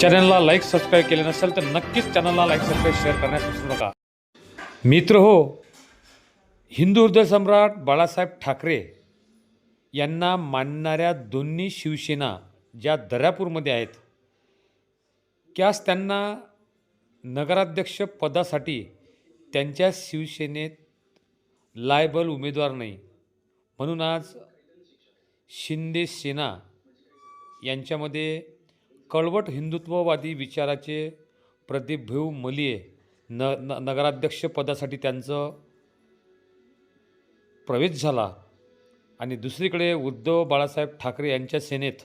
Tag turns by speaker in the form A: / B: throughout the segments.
A: चॅनलला like subscribe केले नसेल तर नक्कीच चॅनलला लाईक सबस्क्राईब शेअर करण्यास विसरू नका. मित्र हो हिंदू हृदय सम्राट बाळासाहेब ठाकरे यांना मानणाऱ्या दोन्ही शिवसेना ज्या दर्यापूरमध्ये आहेत त्यास त्यांना नगराध्यक्ष पदासाठी त्यांच्या शिवसेनेत लायबल उमेदवार नाही. म्हणून आज शिंदे सेना यांच्यामध्ये कळवट हिंदुत्ववादी विचाराचे प्रदीप भाऊ मलिये न न नगराध्यक्ष पदासाठी त्यांचं प्रवेश झाला. आणि दुसरीकडे उद्धव बाळासाहेब ठाकरे यांच्या सेनेत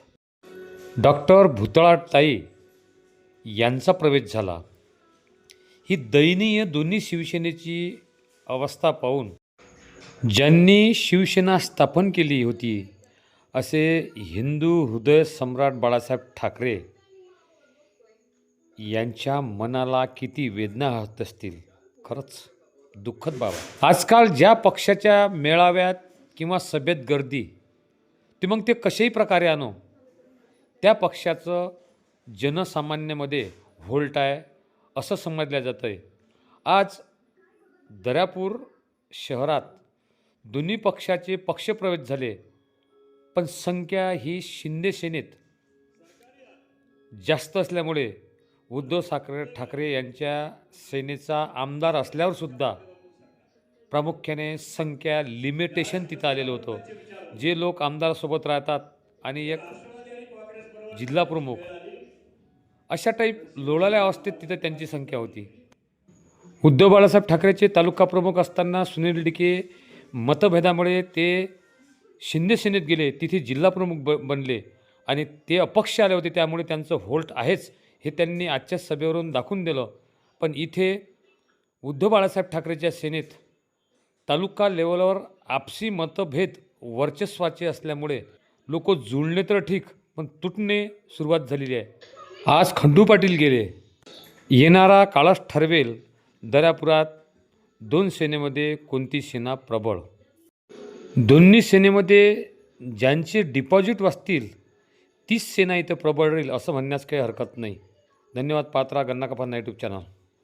A: डॉक्टर भुतळाताई यांचा प्रवेश झाला. ही दयनीय दोन्ही शिवसेनेची अवस्था पाहून ज्यांनी शिवसेना स्थापन केली होती असे हिंदू हृदय सम्राट बाळासाहेब ठाकरे यांच्या मनाला किती वेदना होत असतील. खरंच दुःखद बाब आजकाल ज्या पक्षाच्या मेळाव्यात किंवा सभेत गर्दी ती मग ते कशाही प्रकारे आणो त्या पक्षाचं जनसामान्यामध्ये व्होल्ट आहे असं समजलं जातं आहे आज दर्यापूर शहरात दोन्ही पक्षाचे पक्षप्रवेश झाले. पण संख्या ही शिंदे सेनेत जास्त असल्यामुळे उद्धव साखरे ठाकरे यांच्या सेनेचा आमदार असल्यावरसुद्धा प्रामुख्याने संख्या लिमिटेशन तिथं आलेलं होतं. जे लोक आमदारासोबत राहतात आणि एक जिल्हा प्रमुख अशा टाईप लोळाल्या अवस्थेत तिथं त्यांची संख्या होती. उद्धव बाळासाहेब ठाकरेचे तालुका प्रमुख असताना सुनील डिके मतभेदामुळे ते शिंदे सेनेत गेले तिथे जिल्हाप्रमुख ब बनले आणि ते अपक्ष आले होते त्यामुळे त्यांचं व्होल्ट आहेच हे त्यांनी आजच्या सभेवरून दाखवून दिलं. पण इथे उद्धव बाळासाहेब ठाकरेच्या सेनेत तालुका लेवलवर आपसी मतभेद वर्चस्वाचे असल्यामुळे लोक जुळणे तर ठीक पण तुटणे सुरुवात झालेली आहे. आज खंडू पाटील गेले. येणारा काळच ठरवेल दर्यापुरात दोन सेनेमध्ये कोणती सेना प्रबळ? दोन्ही सेनेमध्ये ज्यांचे डिपॉझिट वाचतील तीच सेना इथं प्रबळ राहील असं म्हणण्यास काही हरकत नाही. धन्यवाद पात्रा गन्ना यूट्यूब चॅनल.